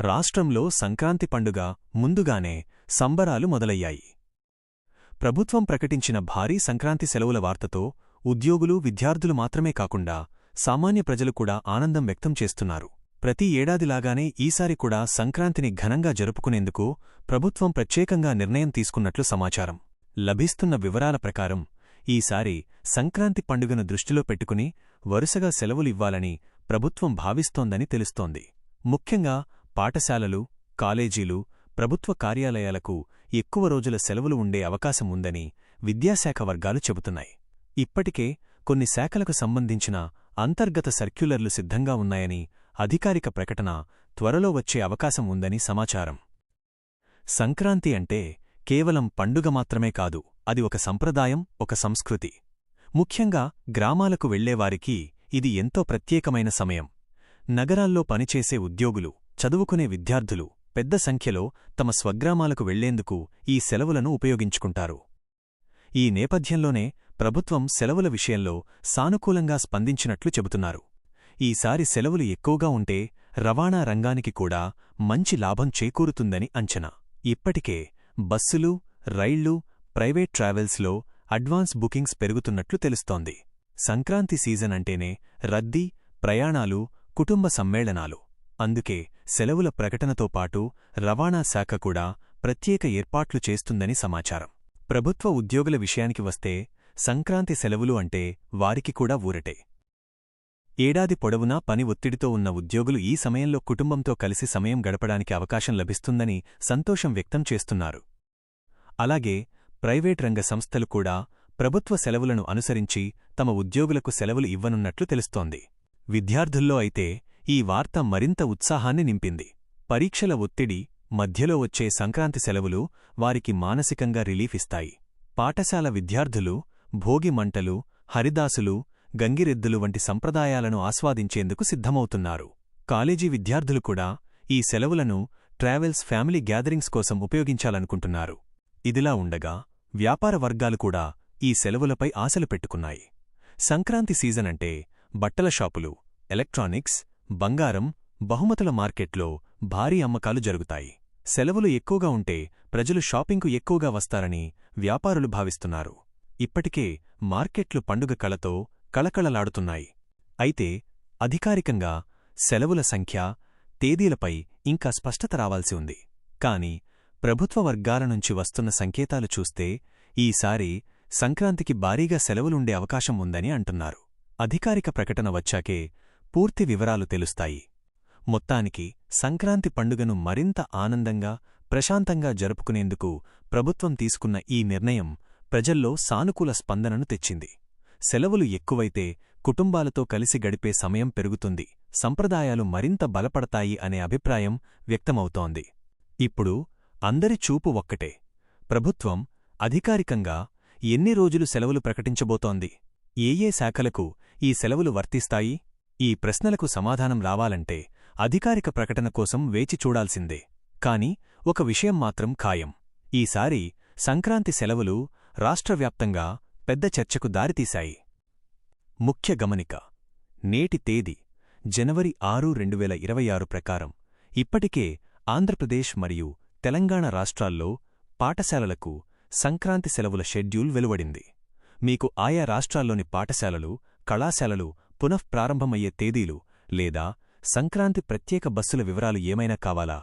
రాష్ట్రంలో సంక్రాంతి పండుగ ముందుగానే సంబరాలు మొదలయ్యాయి. ప్రభుత్వం ప్రకటించిన భారీ సంక్రాంతి సెలవుల వార్తతో ఉద్యోగులు విద్యార్థులు మాత్రమే కాకుండా సామాన్య ప్రజలు కూడా ఆనందం వ్యక్తం చేస్తున్నారు. ప్రతి ఏడాదిలాగానే ఈసారి కూడా సంక్రాంతిని ఘనంగా జరుపుకునేందుకు ప్రభుత్వం ప్రత్యేకంగా నిర్ణయం తీసుకున్నట్లు సమాచారం. లభిస్తున్న వివరాల ప్రకారం ఈసారి సంక్రాంతి పండుగను దృష్టిలో పెట్టుకుని వరుసగా సెలవులివ్వాలని ప్రభుత్వం భావిస్తోందని తెలుస్తోంది. ముఖ్యంగా పాఠశాలలు కాలేజీలు ప్రభుత్వ కార్యాలయాలకు ఎక్కువ రోజుల సెలవులు ఉండే అవకాశం ఉందని విద్యాశాఖ వర్గాలు చెబుతున్నాయి. ఇప్పటికే కొన్ని శాఖలకు సంబంధించిన అంతర్గత సర్క్యులర్లు సిద్ధంగా ఉన్నాయని అధికారిక ప్రకటన త్వరలో వచ్చే అవకాశం ఉందని సమాచారం. సంక్రాంతి అంటే కేవలం పండుగ మాత్రమే కాదు అది ఒక సంప్రదాయం ఒక సంస్కృతి. ముఖ్యంగా గ్రామాలకు వెళ్ళేవారికి ఇది ఎంతో ప్రత్యేకమైన సమయం. నగరాల్లో పనిచేసే ఉద్యోగులు చదువుకునే విద్యార్థులు పెద్ద సంఖ్యలో తమ స్వగ్రామాలకు వెళ్ళేందుకు ఈ సెలవులను ఉపయోగించుకుంటారు. ఈ నేపథ్యంలోనే ప్రభుత్వం సెలవుల విషయంలో సానుకూలంగా స్పందించినట్లు చెబుతున్నారు. ఈసారి సెలవులు ఎక్కువగా ఉంటే రవాణా రంగానికి కూడా మంచి లాభం చేకూరుతుందని అంచనా. ఇప్పటికే బస్సులు రైళ్ళు ప్రైవేట్ ట్రావెల్స్లో అడ్వాన్స్ బుకింగ్స్ పెరుగుతున్నట్లు తెలుస్తోంది. సంక్రాంతి సీజన్ అంటేనే రద్దీ ప్రయాణాలు కుటుంబ సమ్మేళనాలు. అందుకే సెలవుల ప్రకటనతో పాటు రవాణా శాఖ కూడా ప్రత్యేక ఏర్పాట్లు చేస్తుందని సమాచారం. ప్రభుత్వ ఉద్యోగుల విషయానికి వస్తే సంక్రాంతి సెలవులు అంటే వారికి కూడా ఊరటే. ఏడాది పొడవునా పని ఒత్తిడితో ఉన్న ఉద్యోగులు ఈ సమయంలో కుటుంబంతో కలిసి సమయం గడపడానికి అవకాశం లభిస్తుందని సంతోషం వ్యక్తం చేస్తున్నారు. అలాగే ప్రైవేట్ రంగ సంస్థలు కూడా ప్రభుత్వ సెలవులను అనుసరించి తమ ఉద్యోగులకు సెలవులు ఇవ్వనున్నట్లు తెలుస్తోంది. విద్యార్థుల్లో అయితే ఈ వార్త మరింత ఉత్సాహాన్ని నింపింది. పరీక్షల ఒత్తిడి మధ్యలో వచ్చే సంక్రాంతి సెలవులు వారికి మానసికంగా రిలీఫ్ ఇస్తాయి. పాఠశాల విద్యార్థులు భోగి మంటలు హరిదాసులు గంగిరెద్దులు వంటి సంప్రదాయాలను ఆస్వాదించేందుకు సిద్ధమవుతున్నారు. కాలేజీ విద్యార్థులు కూడా ఈ సెలవులను ట్రావెల్స్ ఫ్యామిలీ గ్యాదరింగ్స్ కోసం ఉపయోగించాలనుకుంటున్నారు. ఇదిలా ఉండగా వ్యాపార వర్గాలు కూడా ఈ సెలవులపై ఆశలు పెట్టుకున్నాయి. సంక్రాంతి సీజన్ అంటే బట్టల షాపులు ఎలక్ట్రానిక్స్ బంగారం బహుమతుల మార్కెట్లో భారీ అమ్మకాలు జరుగుతాయి. సెలవులు ఎక్కువగా ఉంటే ప్రజలు షాపింగ్కు ఎక్కువగా వస్తారని వ్యాపారులు భావిస్తున్నారు. ఇప్పటికే మార్కెట్లు పండుగ కళతో కళకళలాడుతున్నాయి. అయితే అధికారికంగా సెలవుల సంఖ్య తేదీలపై ఇంకా స్పష్టత రావాల్సి ఉంది. కాని ప్రభుత్వ వర్గాల నుంచి వస్తున్న సంకేతాలు చూస్తే ఈసారి సంక్రాంతికి భారీగా సెలవులుండే అవకాశం ఉందని అంటున్నారు. అధికారిక ప్రకటన వచ్చాకే పూర్తి వివరాలు తెలుస్తాయి. మొత్తానికి సంక్రాంతి పండుగను మరింత ఆనందంగా ప్రశాంతంగా జరుపుకునేందుకు ప్రభుత్వం తీసుకున్న ఈ నిర్ణయం ప్రజల్లో సానుకూల స్పందనను తెచ్చింది. సెలవులు ఎక్కువైతే కుటుంబాలతో కలిసి గడిపే సమయం పెరుగుతుంది. సంప్రదాయాలు మరింత బలపడతాయి అనే అభిప్రాయం వ్యక్తమవుతోంది. ఇప్పుడు అందరి చూపు ఒక్కటే. ప్రభుత్వం అధికారికంగా ఎన్ని రోజులు సెలవులు ప్రకటించబోతోంది? ఏ ఏ శాఖలకు ఈ సెలవులు వర్తిస్తాయి? ఈ ప్రశ్నలకు సమాధానం రావాలంటే అధికారిక ప్రకటన కోసం వేచి చూడాల్సిందే. కాని ఒక విషయం మాత్రం ఖాయం. ఈసారి సంక్రాంతి సెలవులు రాష్ట్రవ్యాప్తంగా పెద్ద చర్చకు దారితీశాయి. ముఖ్య గమనిక. నేటి తేదీ జనవరి ఆరు రెండు వేల ఇరవై ఆరు ప్రకారం ఇప్పటికే ఆంధ్రప్రదేశ్ మరియు తెలంగాణ రాష్ట్రాల్లో పాఠశాలలకు సంక్రాంతి సెలవుల షెడ్యూల్ వెలువడింది. మీకు ఆయా రాష్ట్రాల్లోని పాఠశాలలు కళాశాలలు పునఃప్రారంభమయ్యే తేదీలు లేదా సంక్రాంతి ప్రత్యేక బస్సుల వివరాలు ఏమైనా కావాలా?